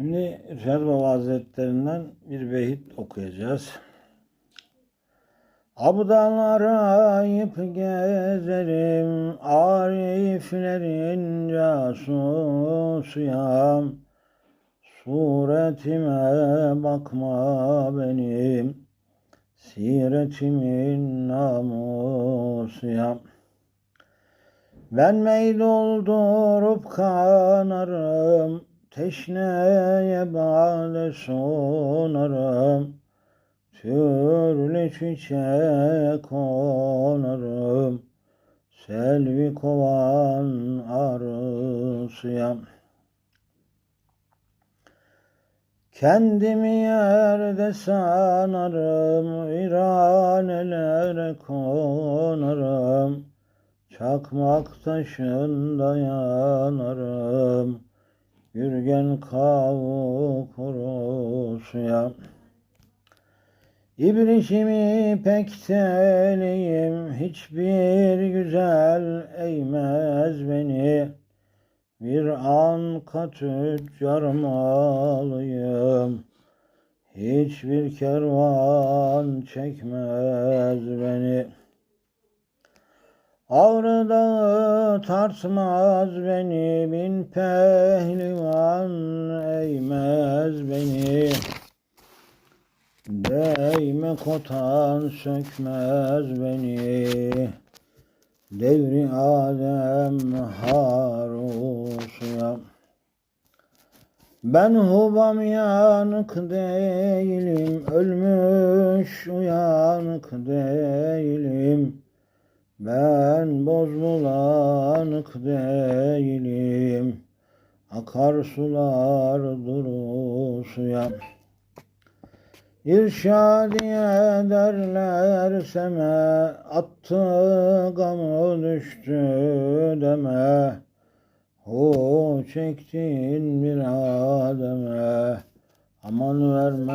Şimdi Rüşad Baba Hazretlerinden bir beyit okuyacağız. Abdalara ip gezerim, ariflerin casusuyam. Suretime bakma benim, siretimin namusuyam. Ben mey doldurup kanarım, teşneye bale sunarım. Türlü çiçeğe konarım, selvi kovan arısıyam. Kendimi yerde sanarım, viranelere konarım. Çakmak taşında yanarım, Yürgen kavu kurusuyam. İbrişimi pek teliyim, hiçbir güzel eğmez beni. Bir anka tüccar malıyım, hiçbir kervan çekmez beni. Ağrı dağı tartmaz beni, bin pehlivan eğmez beni. Değme kotan sökmez beni. Devri Adem Harusuyam. Ben hubam yanık değilim, ölmüş uyanık değilim. Ben bozbulanık değilim, akar sular durusuyam. İrşadiye derler seme, attı gamı düştü deme. Hu çektin bir ademe, aman verme